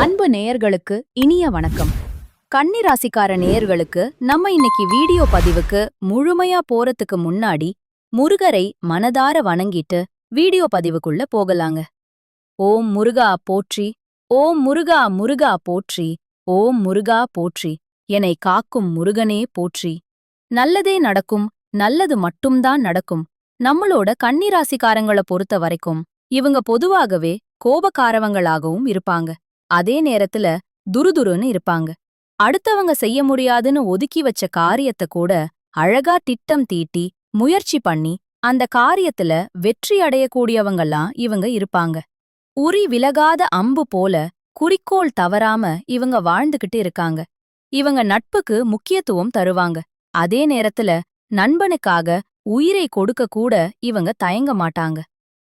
அன்பு நேயர்களுக்கு இனிய வணக்கம். கன்னிராசிக்கார நேயர்களுக்கு நம்ம இன்னைக்கு வீடியோ பதிவுக்கு முழுமையா போறதுக்கு முன்னாடி முருகரை மனதார வணங்கிட்டு வீடியோ பதிவுக்குள்ள போகலாங்க. ஓம் முருகா போற்றி ஓம் முருகா முருகா போற்றி ஓம் முருகா போற்றி என்னை காக்கும் முருகனே போற்றி. நல்லதே நடக்கும் நல்லது மட்டும்தான் நடக்கும். நம்மளோட கன்னி ராசிக்காரங்கள பொறுத்த வரைக்கும் இவங்க பொதுவாகவே கோபக்காரவங்களாகவும் இருப்பாங்க. அதே நேரத்துல துருதுருன்னு இருப்பாங்க. அடுத்தவங்க செய்ய முடியாதுன்னு ஒதுக்கி வச்ச காரியத்த கூட அழகா திட்டம் தீட்டி முயற்சி பண்ணி அந்த காரியத்துல வெற்றி அடையக்கூடியவங்கலாம் இவங்க இருப்பாங்க. உரி விலகாத அம்பு போல குறிக்கோள் தவறாம இவங்க வாழ்ந்துகிட்டு இருக்காங்க. இவங்க நட்புக்கு முக்கியத்துவம் தருவாங்க. அதே நேரத்துல நண்பனுக்காக உயிரை கொடுக்க கூட இவங்க தயங்க மாட்டாங்க.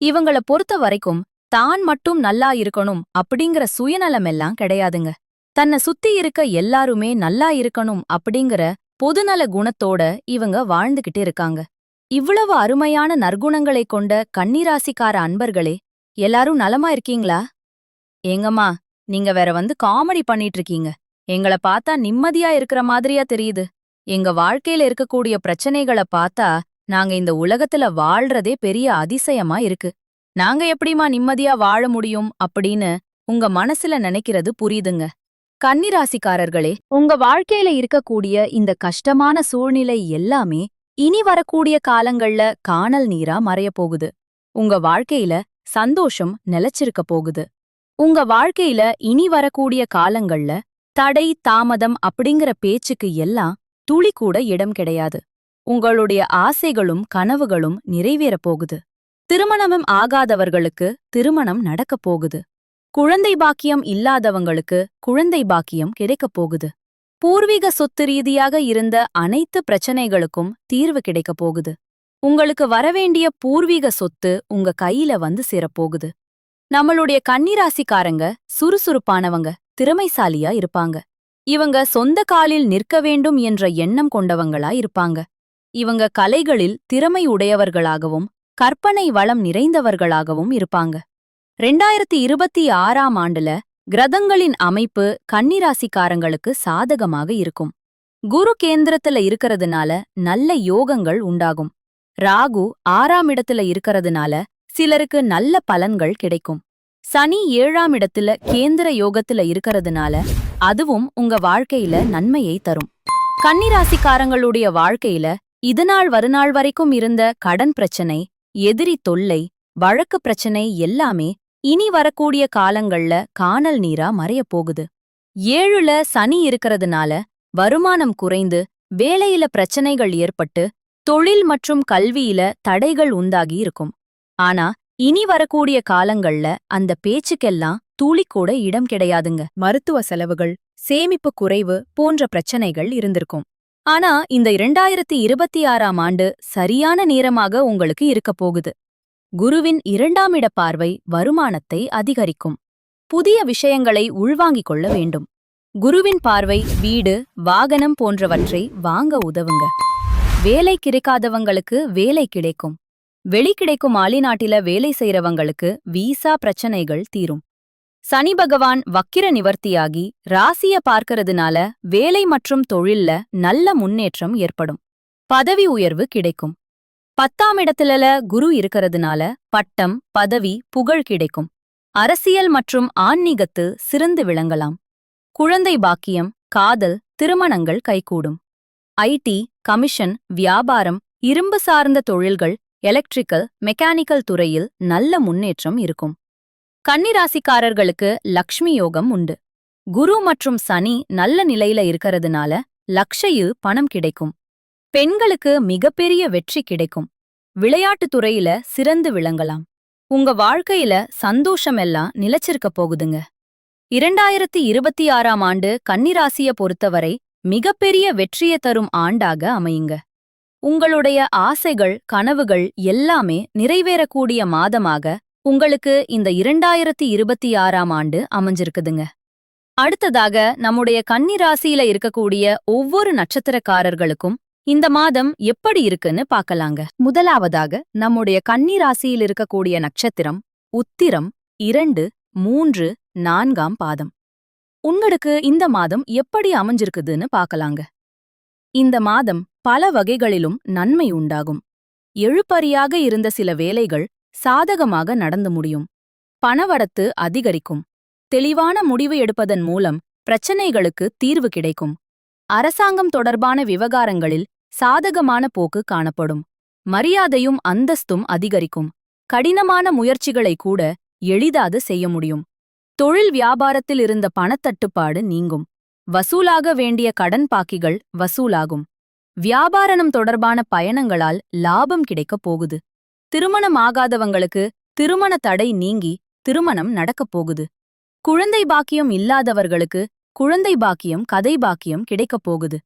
இவங்கள பொறுத்த வரைக்கும் தான் மட்டும் நல்லா இருக்கணும் அப்படிங்கிற சுயநலமெல்லாம் கிடையாதுங்க. தன்னை சுத்தி இருக்க எல்லாருமே நல்லா இருக்கணும் அப்படிங்கிற பொதுநல குணத்தோட இவங்க வாழ்ந்துகிட்டு இருக்காங்க. இவ்வளவு அருமையான நற்குணங்களை கொண்ட கன்னிராசிக்கார அன்பர்களே எல்லாரும் நலமா இருக்கீங்களா? ஏங்கம்மா நீங்க வேற வந்து காமெடி பண்ணிட்டு இருக்கீங்க. எங்கள பார்த்தா நிம்மதியா இருக்கிற மாதிரியா தெரியுது. எங்க வாழ்க்கையில இருக்கக்கூடிய பிரச்சனைகள பார்த்தா நாங்க இந்த உலகத்துல வாழ்றதே பெரிய அதிசயமா இருக்கு. நாங்க எப்படிமா நிம்மதியா வாழ முடியும் அப்படின்னு உங்க மனசுல நினைக்கிறது புரியுதுங்க. கன்னிராசிக்காரர்களே உங்க வாழ்க்கையில இருக்கக்கூடிய இந்த கஷ்டமான சூழ்நிலை எல்லாமே இனி வரக்கூடிய காலங்கள்ல காணல் நீரா மறைய போகுது. உங்க வாழ்க்கையில சந்தோஷம் நிலைச்சிருக்க போகுது. உங்க வாழ்க்கையில இனி வரக்கூடிய காலங்கள்ல தடை தாமதம் அப்படிங்கிற பேச்சுக்கு எல்லாம் துளி கூட இடம் கிடையாது. உங்களுடைய ஆசைகளும் கனவுகளும் நிறைவேறப் போகுது. திருமணமும் ஆகாதவர்களுக்கு திருமணம் நடக்கப் போகுது. குழந்தை பாக்கியம் இல்லாதவங்களுக்கு குழந்தை பாக்கியம் கிடைக்கப் போகுது. பூர்வீக சொத்து ரீதியாக இருந்த அனைத்து பிரச்சனைகளுக்கும் தீர்வு கிடைக்கப் போகுது. உங்களுக்கு வரவேண்டிய பூர்வீக சொத்து உங்க கையில வந்து சேரப்போகுது நம்மளுடைய கன்னிராசிக்காரங்க சுறுசுறுப்பானவங்க திறமைசாலியா இருப்பாங்க. இவங்க சொந்த காலில் நிற்க வேண்டும் என்ற எண்ணம் கொண்டவங்களா இருப்பாங்க. இவங்க கலைகளில் திறமை உடையவர்களாகவும் கற்பனை வளம் நிறைந்தவர்களாகவும் இருப்பாங்க. ரெண்டாயிரத்தி இருபத்தி ஆறாம் ஆண்டுல கிரதங்களின் அமைப்பு கன்னிராசிக்காரங்களுக்கு சாதகமாக இருக்கும். குரு கேந்திரத்துல இருக்கறதுனால நல்ல யோகங்கள் உண்டாகும். ராகு ஆறாம் இடத்துல இருக்கறதுனால சிலருக்கு நல்ல பலன்கள் கிடைக்கும். சனி ஏழாம் இடத்துல கேந்திர யோகத்துல இருக்கறதுனால அதுவும் உங்க வாழ்க்கையில நன்மையை தரும். கன்னிராசிக்காரங்களுடைய வாழ்க்கையில இதுநாள் வருநாள் வரைக்கும் இருந்த கடன் பிரச்சனை எதிரி தொல்லை வழக்கு பிரச்சனை எல்லாமே இனி வரக்கூடிய காலங்கள்ல காணல் நீரா மறையப் போகுது. ஏழுல சனி இருக்கறதுனால வருமானம் குறைந்து வேலையில பிரச்சனைகள் ஏற்பட்டு தொழில் மற்றும் கல்வியில தடைகள் உண்டாகி இருக்கும். ஆனா இனி வரக்கூடிய காலங்கள்ல அந்த பேச்சுக்கெல்லாம் தூளிக்கூட இடம் கிடையாதுங்க. மருத்துவ செலவுகள் சேமிப்பு குறைவு போன்ற பிரச்சனைகள் இருந்திருக்கும். ஆனா இந்த இரண்டாயிரத்தி இருபத்தி ஆறாம் ஆண்டு சரியான நேரமாக உங்களுக்கு இருக்கப் போகுது. குருவின் இரண்டாம் இட பார்வை வருமானத்தை அதிகரிக்கும். புதிய விஷயங்களை உள்வாங்கிக் கொள்ள வேண்டும். குருவின் பார்வை வீடு வாகனம் போன்றவற்றை வாங்க உதவுங்க. வேலை கிடைக்காதவங்களுக்கு வேலை கிடைக்கும். வெளி கிடைக்கும் ஆளிநாட்டில வேலை செய்றவங்களுக்கு வீசா பிரச்சனைகள் தீரும். சனி பகவான் வக்கிர நிவர்த்தியாகி ராசிய பார்க்கறதுனால வேலை மற்றும் தொழில்ல நல்ல முன்னேற்றம் ஏற்படும். பதவி உயர்வு கிடைக்கும். பத்தாம் இடத்துல குரு இருக்கறதுனால பட்டம் பதவி புகழ் கிடைக்கும். அரசியல் மற்றும் ஆன்மீகத்து சிறந்து விளங்கலாம். குழந்தை பாக்கியம் காதல் திருமணங்கள் கைகூடும். ஐடி கமிஷன் வியாபாரம் இரும்பு சார்ந்த தொழில்கள் எலக்ட்ரிக்கல் மெக்கானிக்கல் துறையில் நல்ல முன்னேற்றம் இருக்கும். கன்னிராசிக்காரர்களுக்கு லக்ஷ்மி யோகம் உண்டு. குரு மற்றும் சனி நல்ல நிலையில இருக்கிறதுனால லக்ஷயு பணம் கிடைக்கும். பெண்களுக்கு மிகப்பெரிய வெற்றி கிடைக்கும். விளையாட்டுத் துறையில சிறந்து விளங்கலாம். உங்க வாழ்க்கையில சந்தோஷம் எல்லாம் நிலச்சிருக்க போகுதுங்க. இரண்டாயிரத்தி இருபத்தி ஆறாம் ஆண்டு கன்னிராசிய பொறுத்தவரை மிகப்பெரிய வெற்றியை தரும் ஆண்டாக அமையுங்க. உங்களுடைய ஆசைகள் கனவுகள் எல்லாமே நிறைவேறக்கூடிய மாதமாக உங்களுக்கு இந்த இரண்டாயிரத்தி இருபத்தி ஆறாம் ஆண்டு அமைஞ்சிருக்குதுங்க. அடுத்ததாக நம்முடைய கன்னி ராசியில இருக்கக்கூடிய ஒவ்வொரு நட்சத்திரக்காரர்களுக்கும் இந்த மாதம் எப்படி இருக்குன்னு பார்க்கலாங்க. முதலாவதாக நம்முடைய கன்னி ராசியில் இருக்கக்கூடிய நட்சத்திரம் உத்திரம் இரண்டு மூன்று நான்காம் பாதம். உங்களுக்கு இந்த மாதம் எப்படி அமைஞ்சிருக்குதுன்னு பார்க்கலாங்க. இந்த மாதம் பல வகைகளிலும் நன்மை உண்டாகும். எழுப்பறியாக இருந்த சில வேலைகள் சாதகமாக நடந்து முடியும். பணவரத்து அதிகரிக்கும். தெளிவான முடிவு எடுப்பதன் மூலம் பிரச்சனைகளுக்கு தீர்வு கிடைக்கும். அரசாங்கம் தொடர்பான விவகாரங்களில் சாதகமான போக்கு காணப்படும். மரியாதையும் அந்தஸ்தும் அதிகரிக்கும். கடினமான முயற்சிகளை கூட எளிதாக செய்ய முடியும். தொழில் வியாபாரத்தில் இருந்த பணத்தட்டுப்பாடு நீங்கும். வசூலாக வேண்டிய கடன் பாக்கிகள் வசூலாகும். வியாபாரணம் தொடர்பான பயணங்களால் லாபம் கிடைக்கப் போகுது. திருமணம் ஆகாதவங்களுக்கு திருமண தடை நீங்கி திருமணம் நடக்கப் போகுது. குழந்தை பாக்கியம் இல்லாதவர்களுக்கு குழந்தை பாக்கியம் கதை பாக்கியம் கிடைக்கப் போகுது.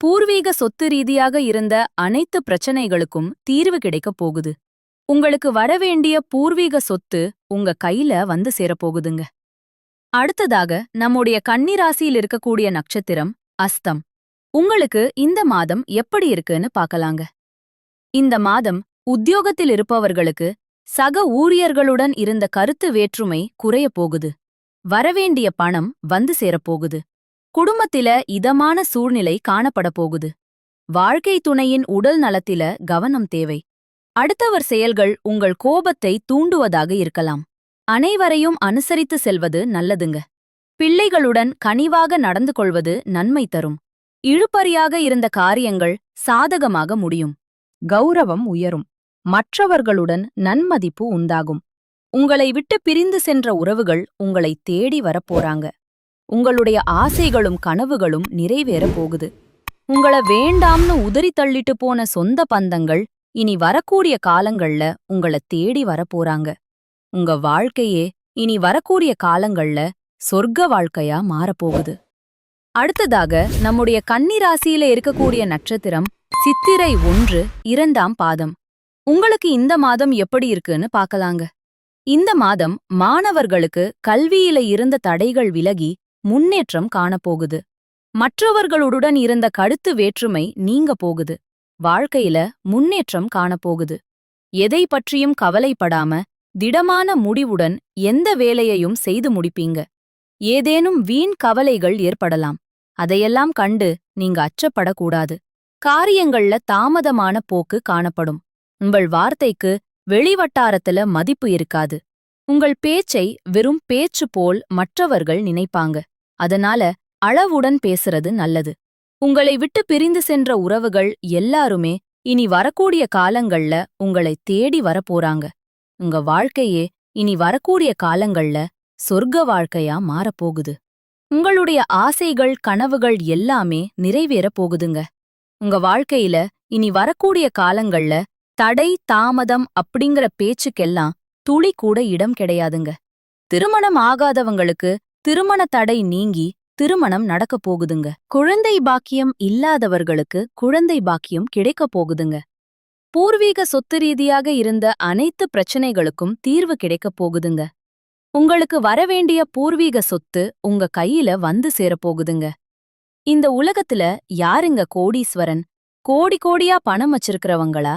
பூர்வீக சொத்து ரீதியாக இருந்த அனைத்து பிரச்சனைகளுக்கும் தீர்வு கிடைக்கப் போகுது. உங்களுக்கு வரவேண்டிய பூர்வீக சொத்து உங்க கையில வந்து சேரப்போகுதுங்க அடுத்ததாக நம்முடைய கன்னிராசியில் இருக்கக்கூடிய நட்சத்திரம் அஸ்தம். உங்களுக்கு இந்த மாதம் எப்படி இருக்குன்னு பார்க்கலாங்க. இந்த மாதம் உத்தியோகத்தில் இருப்பவர்களுக்கு சக ஊழியர்களுடன் இருந்த கருத்து வேற்றுமை குறையப் போகுது. வரவேண்டிய பணம் வந்து சேரப்போகுது குடும்பத்தில இதமான சூழ்நிலை காணப்பட போகுது. வாழ்க்கை துணையின் உடல் நலத்தில கவனம் தேவை. அடுத்தவர் செயல்கள் உங்கள் கோபத்தை தூண்டுவதாக இருக்கலாம். அனைவரையும் அனுசரித்து செல்வது நல்லதுங்க. பிள்ளைகளுடன் கனிவாக நடந்து கொள்வது நன்மை தரும். இழுபறியாக இருந்த காரியங்கள் சாதகமாக முடியும். கௌரவம் உயரும். மற்றவர்களுடன் நன்மதிப்பு உண்டாகும். உங்களை விட்டு பிரிந்து சென்ற உறவுகள் உங்களை தேடி வரப்போறாங்க. உங்களுடைய ஆசைகளும் கனவுகளும் நிறைவேறப் போகுது. உங்கள வேண்டாம்னு உதறி தள்ளிட்டு போன சொந்த பந்தங்கள் இனி வரக்கூடிய காலங்கள்ல உங்கள தேடி வரப்போறாங்க. உங்க வாழ்க்கையே இனி வரக்கூடிய காலங்கள்ல சொர்க்க வாழ்க்கையா மாறப்போகுது. அடுத்ததாக நம்முடைய கன்னிராசியில இருக்கக்கூடிய நட்சத்திரம் சித்திரை ஒன்று இரண்டாம் பாதம். உங்களுக்கு இந்த மாதம் எப்படி இருக்குன்னு பார்க்கலாங்க. இந்த மாதம் மாணவர்களுக்கு கல்வியில இருந்த தடைகள் விலகி முன்னேற்றம் காணப்போகுது. மற்றவர்களுடன் இருந்த கருத்து வேற்றுமை நீங்க போகுது. வாழ்க்கையில முன்னேற்றம் காணப்போகுது. எதை பற்றியும் கவலைப்படாம திடமான முடிவுடன் எந்த வேலையையும் செய்து முடிப்பீங்க. ஏதேனும் வீண் கவலைகள் ஏற்படலாம். அதையெல்லாம் கண்டு நீங்க அச்சப்படக்கூடாது. காரியங்கள்ல தாமதமான போக்கு காணப்படும். உங்கள் வார்த்தைக்கு வெளிவட்டாரத்துல மதிப்பு இருக்காது. உங்கள் பேச்சை வெறும் பேச்சு போல் மற்றவர்கள் நினைப்பாங்க. அதனால அளவுடன் பேசுறது நல்லது. உங்களை விட்டு பிரிந்து சென்ற உறவுகள் எல்லாருமே இனி வரக்கூடிய காலங்கள்ல உங்களை தேடி வரப்போறாங்க. உங்க வாழ்க்கையே இனி வரக்கூடிய காலங்கள்ல சொர்க்க வாழ்க்கையா மாறப்போகுது. உங்களுடைய ஆசைகள் கனவுகள் எல்லாமே நிறைவேறப் போகுதுங்க. உங்க வாழ்க்கையில இனி வரக்கூடிய காலங்கள்ல தடை தாமதம் அப்படிங்கிற பேச்சுக்கெல்லாம் துளி கூட இடம் கிடையாதுங்க. திருமணம் ஆகாதவங்களுக்கு திருமண தடை நீங்கி திருமணம் நடக்கப் போகுதுங்க. குழந்தை பாக்கியம் இல்லாதவர்களுக்கு குழந்தை பாக்கியம் கிடைக்கப் போகுதுங்க. பூர்வீக சொத்து ரீதியாக இருந்த அனைத்து பிரச்சனைகளுக்கும் தீர்வு கிடைக்கப் போகுதுங்க. உங்களுக்கு வரவேண்டிய பூர்வீக சொத்து உங்க கையில வந்து சேரப்போகுதுங்க இந்த உலகத்துல யாருங்க கோடீஸ்வரன்? கோடி கோடியா பணம் வச்சிருக்கிறவங்களா?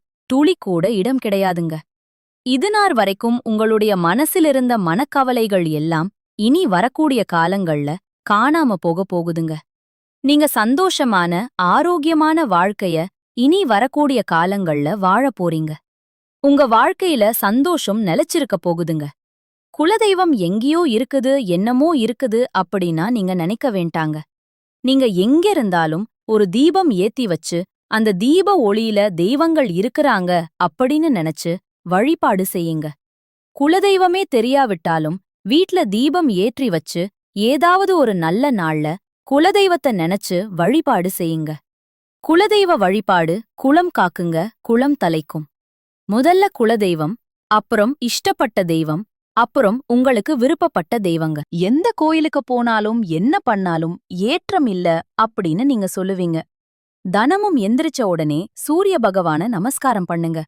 துளி கூட இடம் கிடையாதுங்க. இதுநார் வரைக்கும் உங்களுடைய மனசிலிருந்த மனக்கவலைகள் எல்லாம் இனி வரக்கூடிய காலங்கள்ல காணாம போக போகுதுங்க. நீங்க சந்தோஷமான ஆரோக்கியமான வாழ்க்கைய இனி வரக்கூடிய காலங்கள்ல வாழ போறீங்க. உங்க வாழ்க்கையில சந்தோஷம் நிலைச்சிருக்க போகுதுங்க. குலதெய்வம் எங்கேயோ இருக்குது என்னமோ இருக்குது அப்படின்னா நீங்க நினைக்க வேண்டாங்க. நீங்க எங்கிருந்தாலும் ஒரு தீபம் ஏத்தி வச்சு அந்த தீப ஒளியில தெய்வங்கள் இருக்கிறாங்க அப்படின்னு நினைச்சு வழிபாடு செய்யுங்க. குலதெய்வமே தெரியாவிட்டாலும் வீட்ல தீபம் ஏற்றி வச்சு ஏதாவது ஒரு நல்ல நாள்ல குலதெய்வத்த நினைச்சு வழிபாடு செய்யுங்க. குலதெய்வ வழிபாடு குளம் காக்குங்க குளம் தலைக்கும். முதல்ல குலதெய்வம் அப்புறம் இஷ்டப்பட்ட தெய்வம் அப்புறம் உங்களுக்கு விருப்பப்பட்ட தெய்வங்க. எந்த கோயிலுக்கு போனாலும் என்ன பண்ணாலும் ஏற்றம் இல்ல அப்படின்னு நீங்க சொல்லுவீங்க. தனமும் எந்திரிச்ச உடனே சூரிய பகவான நமஸ்காரம் பண்ணுங்க.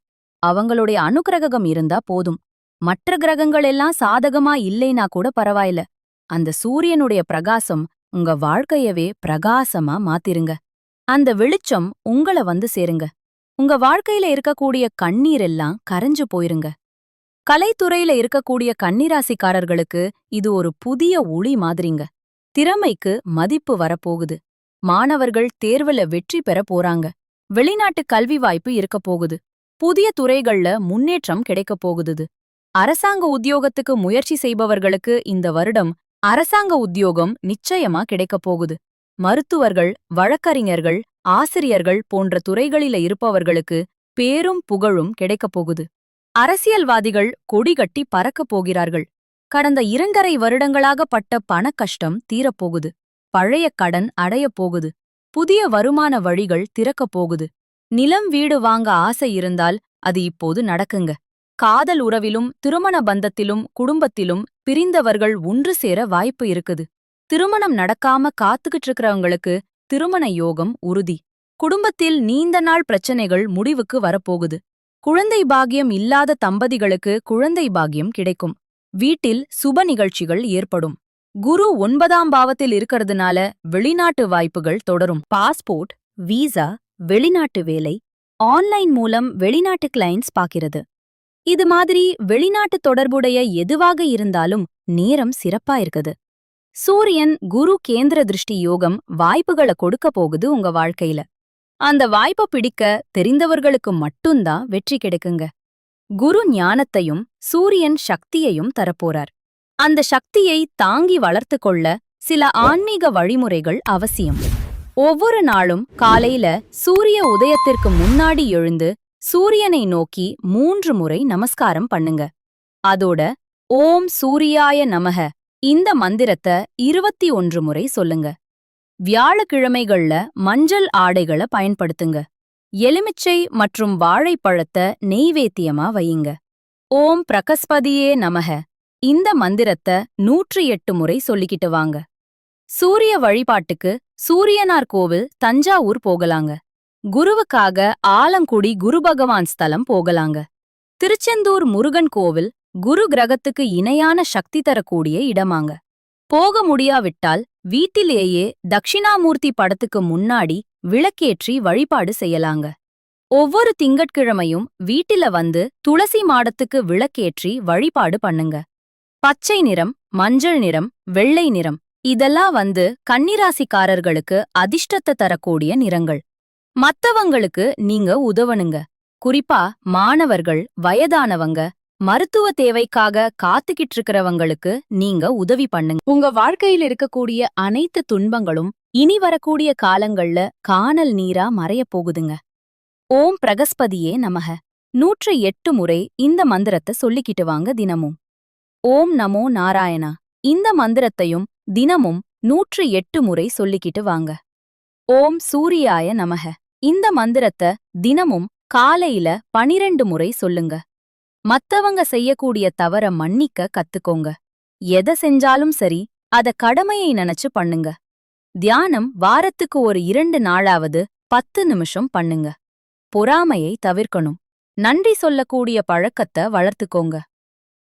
அவங்களுடைய அனுக்கிரகம் இருந்தா போதும். மற்ற கிரகங்கள் எல்லாம் சாதகமா இல்லைனா கூட பரவாயில்ல. அந்த சூரியனுடைய பிரகாசம் உங்க வாழ்க்கையவே பிரகாசமா மாத்திருங்க. அந்த வெளிச்சம் உங்கள வந்து சேருங்க. உங்க வாழ்க்கையில இருக்கக்கூடிய கண்ணீர் எல்லாம் கரைஞ்சு போயிருங்க. கலைத்துறையில இருக்கக்கூடிய கன்னிராசிக்காரர்களுக்கு இது ஒரு புதிய ஒளி மாதிரிங்க. திறமைக்கு மதிப்பு வரப்போகுது. மாணவர்கள் தேர்வுல வெற்றி பெற போறாங்க. வெளிநாட்டு கல்வி வாய்ப்பு இருக்க போகுது. புதிய துறைகள்ல முன்னேற்றம் கிடைக்கப் போகுது அரசாங்க உத்தியோகத்துக்கு முயற்சி செய்பவர்களுக்கு இந்த வருடம் அரசாங்க உத்தியோகம் நிச்சயமா கிடைக்கப் போகுது. மருத்துவர்கள் வழக்கறிஞர்கள் ஆசிரியர்கள் போன்ற துறைகளில இருப்பவர்களுக்கு பேரும் புகழும் கிடைக்கப் போகுது. அரசியல்வாதிகள் கொடிகட்டி பறக்கப் போகிறார்கள். கடந்த இரண்டரை வருடங்களாக பட்ட பணக் கஷ்டம் தீரப்போகுது பழைய கடன் அடையப் போகுது. புதிய வருமான வழிகள் திறக்கப் போகுது. நிலம் வீடு வாங்க ஆசை இருந்தால் அது இப்போது நடக்குங்க. காதல் உறவிலும் திருமண பந்தத்திலும் குடும்பத்திலும் பிரிந்தவர்கள் ஒன்று சேர வாய்ப்பு இருக்குது. திருமணம் நடக்காம காத்துக்கிட்டு இருக்கிறவங்களுக்கு திருமண யோகம் உறுதி. குடும்பத்தில் நீண்ட நாள் பிரச்சனைகள் முடிவுக்கு வரப்போகுது. குழந்தை பாகியம் இல்லாத தம்பதிகளுக்கு குழந்தை பாகியம் கிடைக்கும். வீட்டில் சுப நிகழ்ச்சிகள் ஏற்படும். குரு ஒன்பதாம் பாவத்தில் இருக்கிறதுனால வெளிநாட்டு வாய்ப்புகள் தொடரும். பாஸ்போர்ட் வீசா வெளிநாட்டு வேலை ஆன்லைன் மூலம் வெளிநாட்டு கிளைண்ட்ஸ் பாக்கிறது இது மாதிரி வெளிநாட்டு தொடர்புடைய எதுவாக இருந்தாலும் நேரம் சிறப்பா இருக்குது. சூரியன் குரு கேந்திர திருஷ்டி யோகம் வாய்ப்புகளை கொடுக்க போகுது உங்க வாழ்க்கையில. அந்த வாய்ப்பை பிடிக்க தெரிந்தவர்களுக்கு மட்டும்தான் வெற்றி கிடைக்குங்க. குரு ஞானத்தையும் சூரியன் சக்தியையும் தரப்போறார். அந்த சக்தியை தாங்கி வளர்த்து கொள்ள சில ஆன்மீக வழிமுறைகள் அவசியம். ஒவ்வொரு நாளும் காலையில சூரிய உதயத்திற்கு முன்னாடி எழுந்து சூரியனை நோக்கி மூன்று முறை நமஸ்காரம் பண்ணுங்க. அதோட ஓம் சூரியாய நமக இந்த மந்திரத்தை இருபத்தி ஒன்று முறை சொல்லுங்க. வியாழக்கிழமைகள்ல மஞ்சள் ஆடைகளை பயன்படுத்துங்க. எலுமிச்சை மற்றும் வாழைப்பழத்தை நெய்வேத்தியமா வையுங்க. ஓம் பிரகஸ்பதியே நமக இந்த மந்திரத்தை நூற்றி எட்டு முறை சொல்லிக்கிட்டு வாங்க. சூரிய வழிபாட்டுக்கு சூரியனார் கோவில் தஞ்சாவூர் போகலாங்க. குருவுக்காக ஆலங்குடி குரு பகவான் ஸ்தலம் போகலாங்க. திருச்செந்தூர் முருகன் கோவில் குரு கிரகத்துக்கு இணையான சக்தி தரக்கூடிய இடமாங்க. போக முடியாவிட்டால் வீட்டிலேயே தக்ஷிணாமூர்த்தி படத்துக்கு முன்னாடி விளக்கேற்றி வழிபாடு செய்யலாங்க. ஒவ்வொரு திங்கட்கிழமையும் வீட்டில வந்து துளசி மாடத்துக்கு விளக்கேற்றி வழிபாடு பண்ணுங்க. பச்சை நிறம் மஞ்சள் நிறம் வெள்ளை நிறம் இதெல்லாம் வந்து கன்னிராசிக்காரர்களுக்கு அதிர்ஷ்டத்தை தரக்கூடிய நிறங்கள். மத்தவங்களுக்கு நீங்க உதவணுங்க. குறிப்பா மாணவர்கள் வயதானவங்க மருத்துவ தேவைக்காக காத்துக்கிட்டு இருக்கிறவங்களுக்கு நீங்க உதவி பண்ணுங்க. உங்க வாழ்க்கையில் இருக்கக்கூடிய அனைத்து துன்பங்களும் இனி வரக்கூடிய காலங்கள்ல காணல் நீரா மறையப் போகுதுங்க. ஓம் பிரகஸ்பதியே நமக. நூற்று எட்டு முறை இந்த மந்திரத்தை சொல்லிக்கிட்டு வாங்க தினமும். ஓம் நமோ நாராயணா. இந்த மந்திரத்தையும் தினமும் நூற்று எட்டு முறை சொல்லிக்கிட்டு வாங்க. ஓம் சூரியாய நமக. இந்த மந்திரத்தை தினமும் காலையில பனிரெண்டு முறை சொல்லுங்க. மத்தவங்க செய்யக்கூடிய தவற மன்னிக்க கத்துக்கோங்க. எதை செஞ்சாலும் சரி அத கடமையை நினைச்சு பண்ணுங்க. தியானம் வாரத்துக்கு ஒரு இரண்டு நாளாவது பத்து நிமிஷம் பண்ணுங்க. பொறாமையை தவிர்க்கணும். நன்றி சொல்லக்கூடிய பழக்கத்தை வளர்த்துக்கோங்க.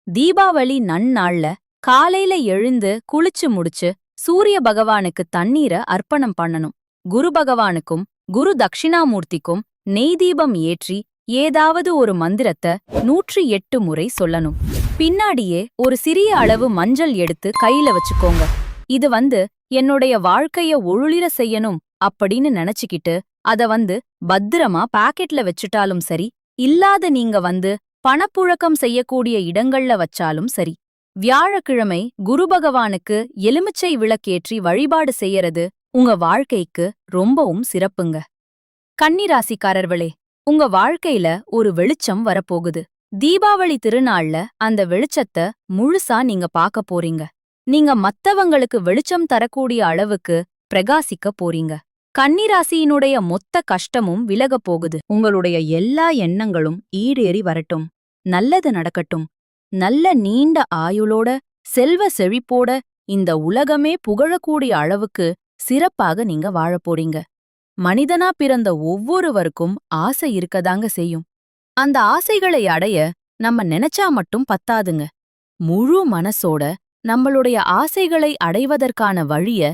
தீபாவளி நன்னாள்ல காலையில எழுந்து குளிச்சு முடிச்சு சூரிய பகவானுக்கு தண்ணீர அர்ப்பணம் பண்ணணும். குரு பகவானுக்கும் குரு தக்ஷிணாமூர்த்திக்கும் நெய் தீபம் ஏற்றி ஏதாவது ஒரு மந்திரத்தை நூற்றி எட்டு முறை சொல்லணும். பின்னாடியே ஒரு சிறிய அளவு மஞ்சள் எடுத்து கையில வச்சுக்கோங்க. இது வந்து என்னுடைய வாழ்க்கைய ஒழுளிர செய்யணும் அப்படின்னு நினைச்சுக்கிட்டு அத வந்து பத்திரமா பாக்கெட்ல வச்சுட்டாலும் சரி இல்லாத நீங்க வந்து பணப்புழக்கம் செய்யக்கூடிய இடங்கள்ல வச்சாலும் சரி வியாழக்கிழமை குரு பகவானுக்கு எலுமிச்சை விளக்கேற்றி வழிபாடு செய்யறது உங்க வாழ்க்கைக்கு ரொம்பவும் சிறப்புங்க. கன்னிராசிக்காரர்களே உங்க வாழ்க்கையில ஒரு வெளிச்சம் வரப்போகுது. தீபாவளி திருநாள்ல அந்த வெளிச்சத்தை முழுசா நீங்க பார்க்க போறீங்க. நீங்க மத்தவங்களுக்கு வெளிச்சம் தரக்கூடிய அளவுக்கு பிரகாசிக்க போறீங்க. கன்னிராசியினுடைய மொத்த கஷ்டமும் விலகப் போகுது. உங்களுடைய எல்லா எண்ணங்களும் ஈடேறி வரட்டும். நல்லது நடக்கட்டும். நல்ல நீண்ட ஆயுளோட செல்வ செழிப்போட இந்த உலகமே புகழக்கூடிய அளவுக்கு சிறப்பாக நீங்க வாழப் போறீங்க. மனிதனா பிறந்த ஒவ்வொருவருக்கும் ஆசை இருக்கதாங்க செய்யும். அந்த ஆசைகளை அடைய நம்ம நினைச்சா மட்டும் பத்தாதுங்க. முழு மனசோட நம்மளுடைய ஆசைகளை அடைவதற்கான வழிய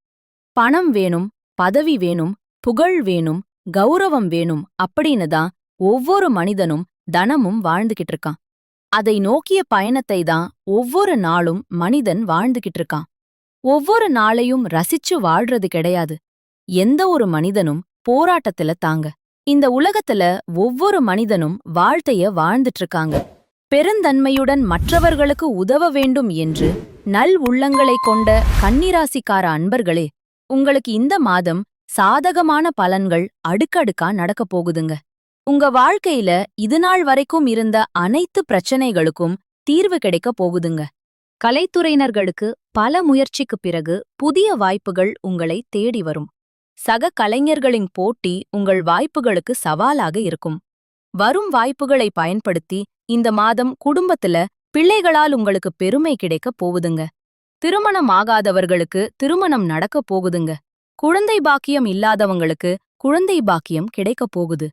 பணம் வேணும் பதவி வேணும் புகழ் வேணும் கௌரவம் வேணும் அப்படின்னு தான் ஒவ்வொரு மனிதனும் தனமும் வாழ்ந்துகிட்டு இருக்கான். அதை நோக்கிய பயணத்தை தான் ஒவ்வொரு நாளும் மனிதன் வாழ்ந்துகிட்டு இருக்கான். ஒவ்வொரு நாளையும் ரசிச்சு வாழ்றது கிடையாது. எந்த ஒரு மனிதனும் போராட்டத்துல தாங்க. இந்த உலகத்துல ஒவ்வொரு மனிதனும் வாழ்த்தைய வாழ்ந்துட்டு இருக்காங்க. பெருந்தன்மையுடன் மற்றவர்களுக்கு உதவ வேண்டும் என்று நல் உள்ளங்களை கொண்ட கன்னிராசிக்கார அன்பர்களே உங்களுக்கு இந்த மாதம் சாதகமான பலன்கள் அடுக்கடுக்கா நடக்கப் போகுதுங்க. உங்க வாழ்க்கையில இதுநாள் வரைக்கும் இருந்த அனைத்து பிரச்சனைகளுக்கும் தீர்வு கிடைக்கப் போகுதுங்க. கலைத்துறையினர்களுக்கு பல முயற்சிக்குப் பிறகு புதிய வாய்ப்புகள் உங்களை தேடி வரும். சக கலைஞர்களின் போட்டி உங்கள் வாய்ப்புகளுக்கு சவாலாக இருக்கும். வரும் வாய்ப்புகளை பயன்படுத்தி இந்த மாதம் குடும்பத்துல பிள்ளைகளால் உங்களுக்கு பெருமை கிடைக்கப் போகுதுங்க. திருமணம் ஆகாதவர்களுக்கு திருமணம் நடக்கப் போகுதுங்க. குழந்தை பாக்கியம் இல்லாதவங்களுக்கு குழந்தை பாக்கியம் கிடைக்கப் போகுது.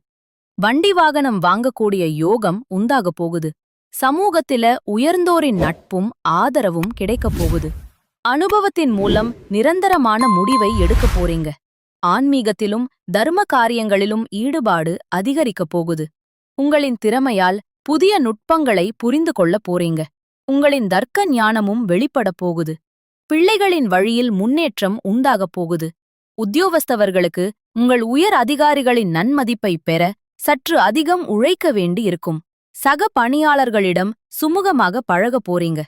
வண்டி வாகனம் வாங்கக்கூடிய யோகம் உண்டாகப் போகுது. சமூகத்தில உயர்ந்தோரின் நட்பும் ஆதரவும் கிடைக்கப் போகுது. அனுபவத்தின் மூலம் நிரந்தரமான முடிவை எடுக்கப் போறீங்க. ஆன்மீகத்திலும் தர்ம காரியங்களிலும் ஈடுபாடு அதிகரிக்கப் போகுது. உங்களின் திறமையால் புதிய நுட்பங்களை புரிந்து கொள்ளப் போறீங்க. உங்களின் தர்க்க ஞானமும் வெளிப்படப் போகுது. பிள்ளைகளின் வழியில் முன்னேற்றம் உண்டாகப் போகுது. உத்தியோகஸ்தவர்களுக்கு உங்கள் உயர் அதிகாரிகளின் நன்மதிப்பை பெற சற்று அதிகம் உழைக்க வேண்டி இருக்கும் சக பணியாளர்களிடம் சுமூகமாக பழகப் போறீங்க.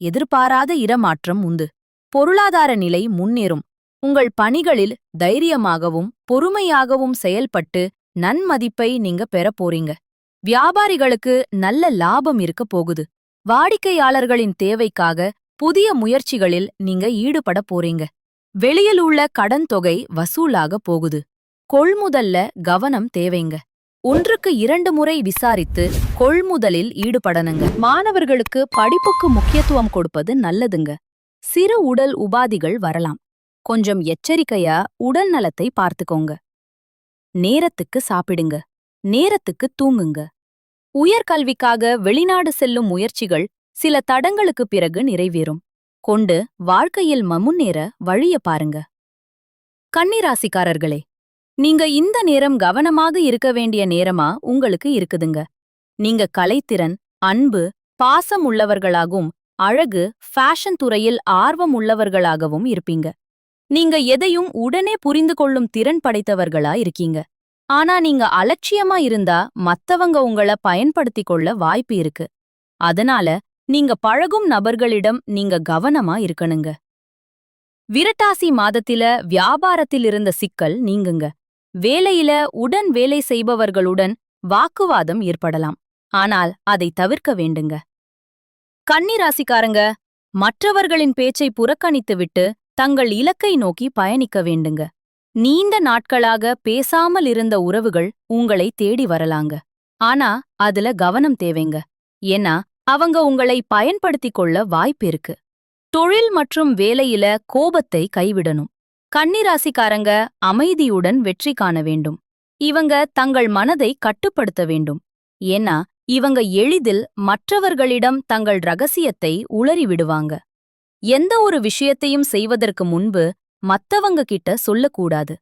எதிர்பாராத இடமாற்றம் உண்டு. பொருளாதார நிலை முன்னேறும். உங்கள் பணிகளில் தைரியமாகவும் பொறுமையாகவும் செயல்பட்டு நன்மதிப்பை நீங்க பெறப் போறீங்க. வியாபாரிகளுக்கு நல்ல லாபம் இருக்க போகுது. வாடிக்கையாளர்களின் தேவைக்காக புதிய முயற்சிகளில் நீங்க ஈடுபட போறீங்க. வெளியில் உள்ள கடன் தொகை வசூலாக போகுது. கொள்முதல்ல கவனம் தேவைங்க. ஒன்றுக்கு இரண்டு முறை விசாரித்து கொள்முதலில் ஈடுபடணுங்க. மாணவர்களுக்கு படிப்புக்கு முக்கியத்துவம் கொடுப்பது நல்லதுங்க. சிறு உடல் உபாதிகள் வரலாம். கொஞ்சம் எச்சரிக்கையா உடல் நலத்தை பார்த்துக்கோங்க. நேரத்துக்கு சாப்பிடுங்க. நேரத்துக்கு தூங்குங்க. உயர்கல்விக்காக வெளிநாடு செல்லும் முயற்சிகள் சில தடங்களுக்கு பிறகு நிறைவேறும். கொண்டு வாழ்க்கையில் முன்னேற வழிய பாருங்க. கன்னிராசிக்காரர்களே நீங்க இந்த நேரம் கவனமாக இருக்க வேண்டிய நேரமா உங்களுக்கு இருக்குதுங்க. நீங்க கலைத்திறன் அன்பு பாசம் உள்ளவர்களாகவும் அழகு ஃபேஷன் துறையில் ஆர்வம் உள்ளவர்களாகவும் இருப்பீங்க. நீங்க எதையும் உடனே புரிந்து கொள்ளும் திறன் படைத்தவர்களா இருக்கீங்க. ஆனா நீங்க அலட்சியமா இருந்தா மத்தவங்க உங்கள பயன்படுத்திக் கொள்ள வாய்ப்பு இருக்கு. அதனால நீங்க பழகும் நபர்களிடம் நீங்க கவனமா இருக்கணுங்க. விரட்டாசி மாதத்தில வியாபாரத்தில் இருந்த சிக்கல் நீங்குங்க. வேலையில உடன் வேலை செய்பவர்களுடன் வாக்குவாதம் ஏற்படலாம். ஆனால் அதை தவிர்க்க வேண்டுங்க. கன்னிராசிக்காரங்க மற்றவர்களின் பேச்சை புறக்கணித்துவிட்டு தங்கள் இலக்கை நோக்கி பயணிக்க வேண்டுங்க. நீண்ட நாட்களாக பேசாமல் இருந்த உறவுகள் உங்களை தேடி வரலாங்க. ஆனா அதுல கவனம் தேவைங்க. ஏன்னா அவங்க உங்களை பயன்படுத்திக் கொள்ள வாய்ப்பிருக்கு தொழில் மற்றும் வேலையில கோபத்தை கைவிடணும். கன்னிராசிக்காரங்க அமைதியுடன் வெற்றி காண வேண்டும். இவங்க தங்கள் மனதை கட்டுப்படுத்த வேண்டும். ஏன்னா இவங்க எளிதில் மற்றவர்களிடம் தங்கள் ரகசியத்தை உளறிவிடுவாங்க. எந்த ஒரு விஷயத்தையும் செய்வதற்கு முன்பு மத்தவங்க கிட்ட சொல்லக்கூடாது.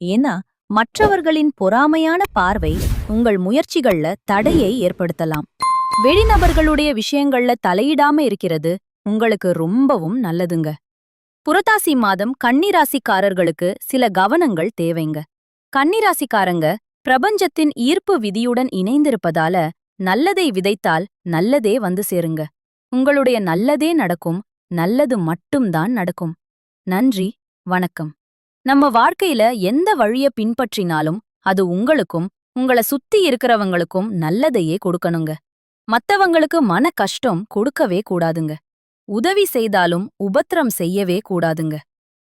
ஏன்னா மற்றவர்களின் பொறாமையான பார்வை உங்கள் முயற்சிகள்ல தடையை ஏற்படுத்தலாம். வெளிநபர்களுடைய விஷயங்கள்ல தலையிடாம இருக்கிறது உங்களுக்கு ரொம்பவும் நல்லதுங்க. புரட்டாசி மாதம் கன்னிராசிக்காரர்களுக்கு சில கவனங்கள் தேவைங்க. கன்னிராசிக்காரங்க பிரபஞ்சத்தின் ஈர்ப்பு விதியுடன் இணைந்திருப்பதால நல்லதை விதைத்தால் நல்லதே வந்து சேருங்க. உங்களுடைய நல்லதே நடக்கும் நல்லது மட்டும்தான் நடக்கும். நன்றி. வணக்கம். நம்ம வாழ்க்கையில எந்த வழிய பின்பற்றினாலும் அது உங்களுக்கும் உங்கள சுத்தி இருக்கிறவங்களுக்கும் நல்லதையே கொடுக்கணுங்க. மத்தவங்களுக்கு மன கஷ்டம் கொடுக்கவே கூடாதுங்க. உதவி செய்தாலும் உபத்திரம் செய்யவே கூடாதுங்க.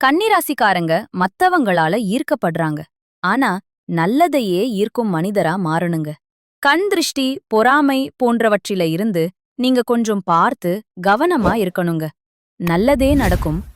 கன்னிராசிக்காரங்க மத்தவங்களால ஈர்க்கப்படுறாங்க. ஆனா நல்லதையே ஈர்க்கும் மனிதரா மாறணுங்க. கண் திருஷ்டி பொறாமை போன்றவற்றில இருந்து நீங்க கொஞ்சம் பார்த்து கவனமா இருக்கணுங்க. நல்லதே நடக்கும்.